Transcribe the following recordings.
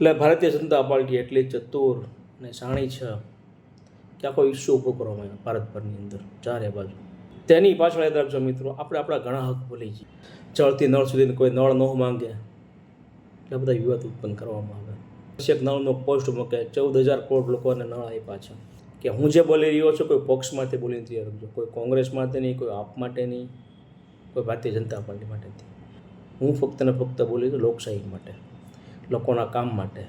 એટલે ભારતીય જનતા પાર્ટી એટલી ચતુર અને સાણી છે કે આખો ઇસ્યુ ઊભો કરવામાં આવ્યો ભારતભરની અંદર, ચારે બાજુ. તેની પાછળ યાદ રાખજો મિત્રો, આપણે આપણા ઘણા હક ભૂલી છીએ જળથી નળ સુધી કોઈ નળ ન માંગે, એટલે બધા વિવાદ ઉત્પન્ન કરવામાં આવે. પછી એક નળનો પોસ્ટ મૂકે, ચૌદ હજાર કરોડ લોકોને નળ આપ્યા છે. કે હું જે બોલી રહ્યો છું, કોઈ પક્ષમાંથી બોલી નથી રહ્યો કોઈ કોંગ્રેસ માટે નહીં, કોઈ આપ માટે નહીં, કોઈ ભારતીય જનતા પાર્ટી માટે નથી. હું ફક્ત ને ફક્ત બોલી છું લોકશાહી માટે. લોકોના કામ માટે,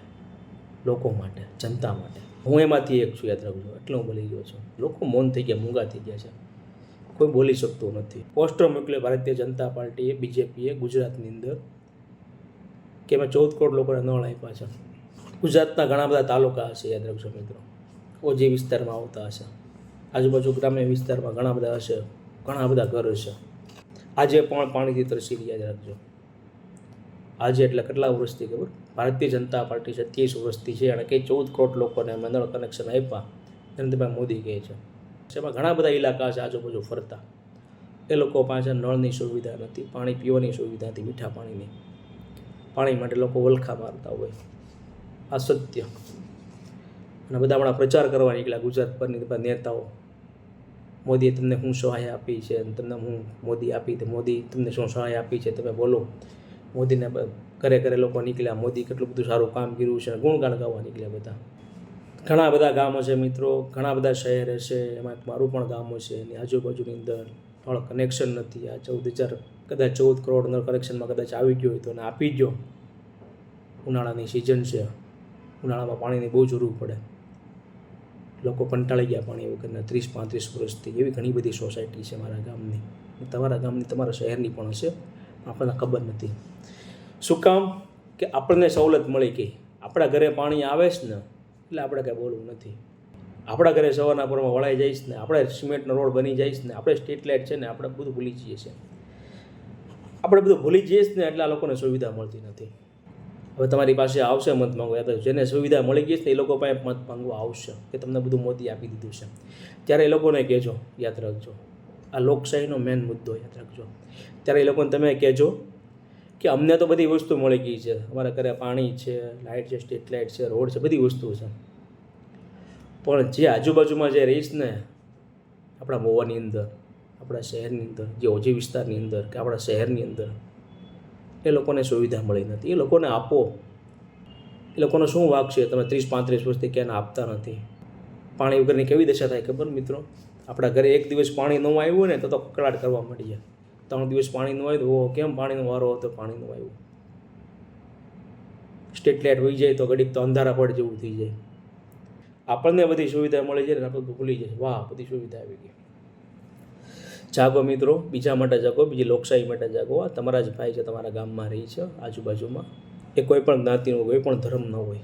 લોકો માટે, જનતા માટે. હું એમાંથી એક છું, યાદ રાખજો. એટલે હું બોલી ગયો છું. લોકો મૌન થઈ ગયા, મૂંગા થઈ ગયા છે. કોઈ બોલી શકતું નથી. પોસ્ટર મોકલે ભારતીય જનતા પાર્ટીએ, બીજેપીએ, ગુજરાતની અંદર, કે મેં ચૌદ કરોડ લોકોને નળ આપ્યા છે. ગુજરાતના ઘણા બધા તાલુકા હશે, યાદ રાખજો મિત્રો. ઓજી વિસ્તારમાં આવતા હશે. આજુબાજુ ગ્રામ્ય વિસ્તારમાં ઘણા બધા હશે. ઘણા બધા ઘર હશે. આજે પણ પાણીથી તરસી રહ્યા રાખજો. આજે એટલે કેટલા વર્ષથી ખબર? ભારતીય જનતા પાર્ટી સત્યાવીસ વર્ષથી છે અને કે ચૌદ કરોડ લોકોને અમે નળ કનેક્શન આપ્યા. નરેન્દ્રભાઈ મોદી કહે છે. જેમાં ઘણા બધા ઇલાકા છે આજુબાજુ ફરતા. એ લોકો પાસે નળની સુવિધા નથી, પાણી પીવાની સુવિધા નથી, મીઠા પાણીની. પાણી માટે લોકો વલખા મારતા હોય. આ સત્ય. અને બધા હમણાં પ્રચાર કરવા નીકળ્યા ગુજરાત પરની નેતાઓ. મોદીએ તમને શું સહાય આપી છે અને તમને હું મોદી આપી તો મોદી તમને શું સહાય આપી છે તમે બોલો. મોદીને ઘરે ઘરે લોકો નીકળ્યા. મોદી કેટલું બધું સારું કામ કર્યું છે ગુણગાન ગાવા નીકળ્યા બધા. ઘણા બધા ગામો છે મિત્રો. ઘણા બધા શહેર છે એમાં મારું પણ ગામ છે એની આજુબાજુની અંદર પણ કનેક્શન નથી. આ ચૌદ હજાર, કદાચ ચૌદ કરોડ કનેક્શનમાં કદાચ આવી ગયો હોય તો એને આપી ગયો ઉનાળાની સિઝન છે. ઉનાળામાં પાણીની બહુ જરૂર પડે. લોકો કંટાળી ગયા પાણી વગરના ત્રીસ, પાંત્રીસ વર્ષથી. એવી ઘણી બધી સોસાયટી છે મારા ગામની. તમારા ગામની, તમારા શહેરની પણ હશે. આપણને ખબર નથી. શું કામ? કે આપણને સવલત મળી ગઈ આપણા ઘરે પાણી આવે છે ને, એટલે આપણે કાંઈ બોલવું નથી. આપણા ઘરે સવારના પરમાં વળાઈ જઈશ ને, આપણે સિમેન્ટનો રોડ બની જઈશ ને, આપણે સ્ટ્રીટ લાઇટ છે ને, આપણે બધું ભૂલી જઈએ છીએ. આપણે બધું ભૂલી જઈએ ને, એટલે આ લોકોને સુવિધા મળતી નથી. હવે તમારી પાસે આવશે મત માંગવા યાદ જેને સુવિધા મળી ગઈ છે એ લોકો પાસે મત માંગવા આવશે, કે તમને બધું મોદી આપી દીધું છે. ત્યારે એ લોકોને કહેજો, યાદ રાખજો. આ લોકશાહીનો મેન મુદ્દો યાદ રાખજો. ત્યારે એ લોકોને તમે કહેજો કે અમને તો બધી વસ્તુ મળી ગઈ છે. અમારા ઘરે પાણી છે લાઇટ છે, સ્ટ્રીટ લાઇટ છે, રોડ છે, બધી વસ્તુ છે. પણ જે આજુબાજુમાં જે રહીશ ને, આપણા મોવાની અંદર, આપણા શહેરની અંદર, જે ઓજી વિસ્તારની અંદર કે આપણા શહેરની અંદર, એ લોકોને સુવિધા મળી નથી. એ લોકોને આપો. એ લોકોનો શું વાક છે? તમે ત્રીસ પાંત્રીસ વર્ષથી ક્યાંને આપતા નથી. પાણી વગરની કેવી દશા થાય ખબર મિત્રો? આપણા ઘરે એક દિવસ પાણી ન આવ્યું ને તો તો કકડાટ કરવા માંડીએ. ત્રણ દિવસ પાણી ન આવ્યું તો કેમ પાણીનો વારો હતો પાણી ન આવ્યું. સ્ટ્રીટ લાઇટ હોઈ જાય તો ઘડીક તો અંધારા પડ જેવું થઈ જાય. આપણને બધી સુવિધા મળી જાય ને આપણે ભૂલી જાય. વાહ, બધી સુવિધા આવી ગઈ. જાગો મિત્રો, બીજા માટે જાગો, બીજી લોકશાહી માટે જાગો. આ તમારા જ ભાઈ છે, તમારા ગામમાં રહી છે, આજુબાજુમાં. એ કોઈ પણ જ્ઞાતિનો કોઈ પણ ધર્મ ન હોય.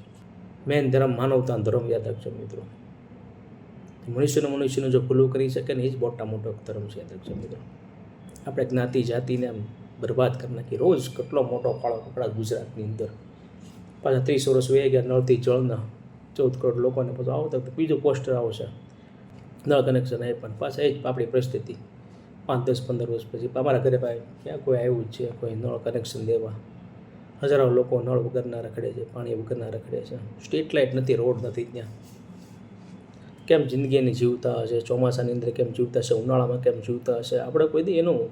મેન ધર્મ માનવતા ધર્મ યાદ રાખજો મિત્રો. મનુષ્યનો મનુષ્યનું જો ભૂલો કરી શકે ને એ જ મોટા મોટો ધર્મ છે યાદ મિત્રો. આપણે જ્ઞાતિ જાતિને આમ બરબાદ કરી નાખી. રોજ કેટલો મોટો ફાળો આપણા ગુજરાતની અંદર. પાછા ત્રીસ વર્ષ વહી ગયા, નળથી જળના ચૌદ કરોડ લોકોને પછી આવતા બીજું પોસ્ટર આવશે. નળ કનેક્શન એ પણ પાછા એ જ આપણી પરિસ્થિતિ. પાંચ, દસ, પંદર વર્ષ પછી અમારા ઘરે ભાઈ ક્યાં કોઈ આવ્યું છે, કોઈ નળ કનેક્શન દેવા હજારો લોકો નળ વગરના રખડે છે, પાણી વગરના રખડે છે. સ્ટ્રીટ લાઇટ નથી રોડ નથી ત્યાં. કેમ જિંદગીની જીવતા હશે? ચોમાસાની અંદર કેમ જીવતા હશે? ઉનાળામાં કેમ જીવતા હશે? આપણે કોઈ દી એનું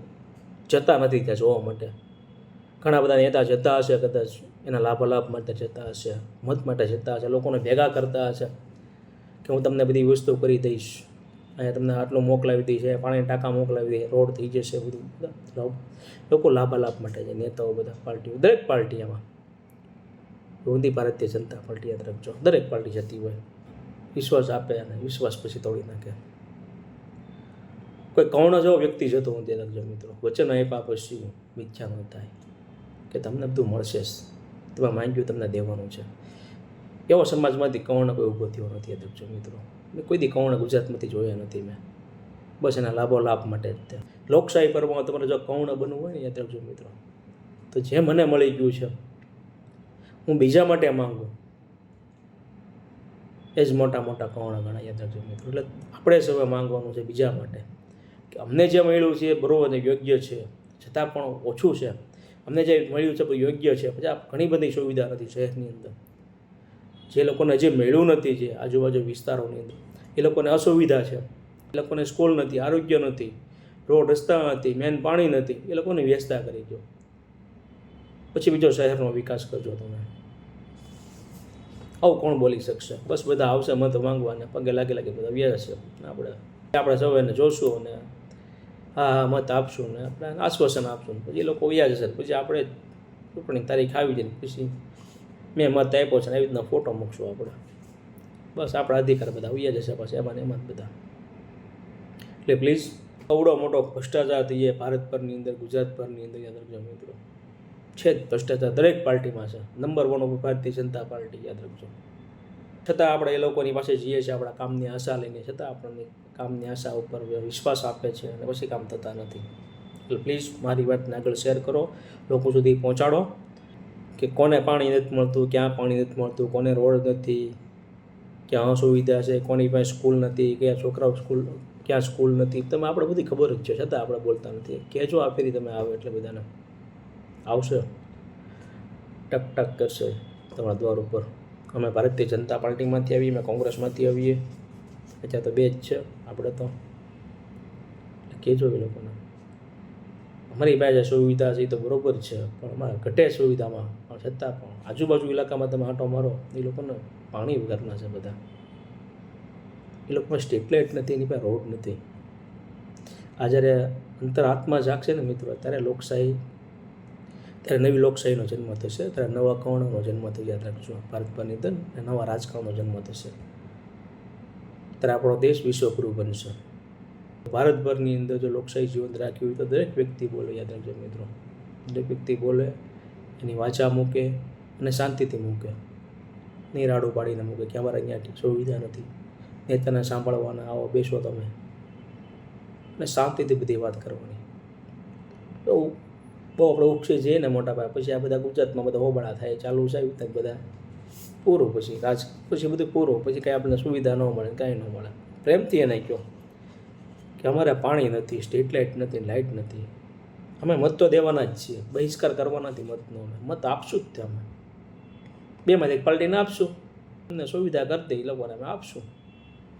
જતા નથી ત્યાં જોવા માટે. ઘણા બધા નેતા જતા હશે, કદાચ એના લાભાલાભ માટે જતા હશે, મત માટે જતા હશે, લોકોને ભેગા કરતા હશે. કે હું તમને બધી વસ્તુ કરી દઈશ. અહીંયા તમને આટલું મોકલાવી દઈશ પાણી ટાંકા મોકલાવી દઈએ રોડ થઈ જશે, બધું. બધા લોકો લાભાલાભ માટે છે, નેતાઓ બધા, પાર્ટીઓ, દરેક પાર્ટી એમાં ઊંધી ભારતીય જનતા પાર્ટી યાદ રાખજો. દરેક પાર્ટી જતી હોય. વિશ્વાસ આપે અને વિશ્વાસ પછી તોડી નાખે. કોઈ કૌણ જેવો વ્યક્તિ જતો હું તે રાખજો મિત્રો. વચન આપ્યા પછી મિથ્યા ન થાય કે તમને બધું મળશે જ. તમે માંગ્યું તમને દેવાનું છે. એવો સમાજમાંથી કૌણ કોઈ ઊભો થયો નથી અધ્યક્ષો મિત્રો. મેં કોઈ દી કૌણ ગુજરાતમાંથી જોયા નથી મેં. બસ એના લાભો લાભ માટે જ લોકશાહી પર્વમાં તમારે જો કૌણ બનવું હોય ને યાદ રાખજો મિત્રો, તો જે મને મળી ગયું છે, હું બીજા માટે માંગુ. એ જ મોટા મોટા કૌણા ઘણા યાદ મિત્રો. એટલે આપણે જ માંગવાનું છે બીજા માટે કે અમને જે મળ્યું છે એ બરોબર અને યોગ્ય છે. છતાં પણ ઓછું છે. અમને જે મળ્યું છે એ યોગ્ય છે. પછી આ ઘણી બધી સુવિધા નથી શહેરની અંદર. જે લોકોને જે મેળવું નથી જે આજુબાજુ વિસ્તારોની અંદર, એ લોકોને અસુવિધા છે. એ લોકોને સ્કૂલ નથી, આરોગ્ય નથી, રોડ, રસ્તા નથી, મેન પાણી નથી, એ લોકોને વ્યવસ્થા કરી દો. પછી બીજો શહેરનો વિકાસ કરજો તમે. આવું કોણ બોલી શકશે? બસ બધા આવશે મત માંગવાને. પગે લાગે લાગે બધા વ્યાજશે આપણે આપણે સૌ એને જોશું અને હા હા, મત આપશું ને આપણે આશ્વાસન આપશું. પછી એ લોકો વ્યાજશે પછી આપણે ચૂંટણી તારીખ આવી જાય પછી મેં મત આપ્યો છે ને એવી રીતના ફોટો મૂકશું આપણે. બસ આપણા અધિકાર બધા વ્યાજ જશે પછી, એમાં એમાં જ બધા. એટલે પ્લીઝ અવડો મોટો ભ્રષ્ટાચાર થઈએ ભારત પરની અંદર, ગુજરાત પરની અંદર યાદ રાખજો મિત્રો. છે જ ભ્રષ્ટાચાર દરેક પાર્ટીમાં છે. નંબર વન ઉપર ભારતીય જનતા પાર્ટી, યાદ રાખજો. છતાં આપણે એ લોકોની પાસે જઈએ છીએ આપણા કામની આશા લઈને, છતાં આપણને કામની આશા ઉપર વિશ્વાસ આપે છે અને પછી કામ થતા નથી. એટલે પ્લીઝ મારી વાતને આગળ શેર કરો, લોકો સુધી પહોંચાડો કે કોને પાણી નથી મળતું, ક્યાં પાણી નથી મળતું, કોને રોડ નથી, ક્યાં સુવિધા છે, કોની પાસે સ્કૂલ નથી, કયા છોકરાઓ સ્કૂલ, ક્યાં સ્કૂલ નથી. તમે આપણે બધી ખબર જ છે, છતાં આપણે બોલતા નથી. કહેજો આ ફેરી તમે આવો એટલે બધાને. આવશે? ટક ટક કરશે તમારા દ્વાર ઉપર. અમે ભારતીય જનતા પાર્ટીમાંથી આવીએ, અમે કોંગ્રેસમાંથી આવીએ. અત્યારે તો બે જ છે આપણે તો. કહેજો એ લોકોને. અમારી પાસે સુવિધા છે એ તો બરોબર છે, પણ અમારે ઘટે સુવિધામાં. પણ છતાં પણ આજુબાજુ ઇલાકામાં તમે આંટો મારો, એ લોકોને પાણી વગરના છે બધા. એ લોકોમાં સ્ટ્રીટ લાઇટ નથી, એની પાસે રોડ નથી. આ જ્યારે અંતરાત્મા જાગશે ને મિત્રો, ત્યારે લોકશાહી ત્યારે નવી લોકશાહીનો જન્મ થશે, ત્યારે નવા કર્ણનો જન્મ થશે, યાદ રાખજો. ભારત પરની અંદર અને નવા રાજકારણનો જન્મ થશે. ત્યારે આપણો દેશ વિશ્વગુરુ બનશે. ભારતભરની અંદર જો લોકશાહી જીવંત રાખ્યું હોય તો દરેક વ્યક્તિ બોલે, યાદ રાખજો મિત્રો. દરેક વ્યક્તિ બોલે, એની વાચા મૂકે અને શાંતિથી મૂકે. નહીં પાડીને મૂકે કે અમારે અહીંયા સુવિધા નથી. નેતાને સાંભળવાના, આવો બેસો તમે. અને શાંતિથી બધી વાત કરવાની. તો બહુ આપણે ઉક્ષી જઈએ ને મોટા ભાઈ પછી આ બધા ગુજરાતમાં બધા હોબળા થાય, ચાલુ છે આવી બધા. પૂરું પછી, રાજ, પછી બધું પૂરું. પછી કાંઈ આપણને સુવિધા ન મળે કાંઈ ન મળે. પ્રેમથી એને કહો કે અમારે પાણી નથી, સ્ટ્રીટ લાઇટ નથી લાઇટ નથી. અમે મત તો દેવાના જ છીએ. બહિષ્કાર કરવાના નથી મતનો અમે મત આપશું જ તે અમે. બેમાંથી એક પાર્ટીને આપશું. તમને સુવિધા કરી દે એ લોકોને અમે આપશું.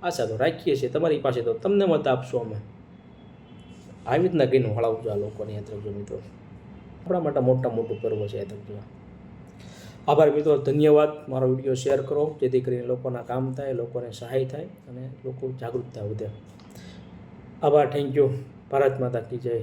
આશા તો રાખીએ છીએ. તમારી પાસે તો તમને મત આપશું અમે. આવી રીતના કહીને વળાવજો આ લોકોની યાત્રા મિત્રો. આપણા માટે મોટા મોટું પર્વ છે યાદ આભાર મિત્રો, ધન્યવાદ. મારો વીડિયો શેર કરો, જેથી કરીને લોકોના કામ થાય, લોકોને સહાય થાય અને લોકો જાગૃતતા વધે. આભાર, થેન્ક યુ. ભારત માતા કી જય.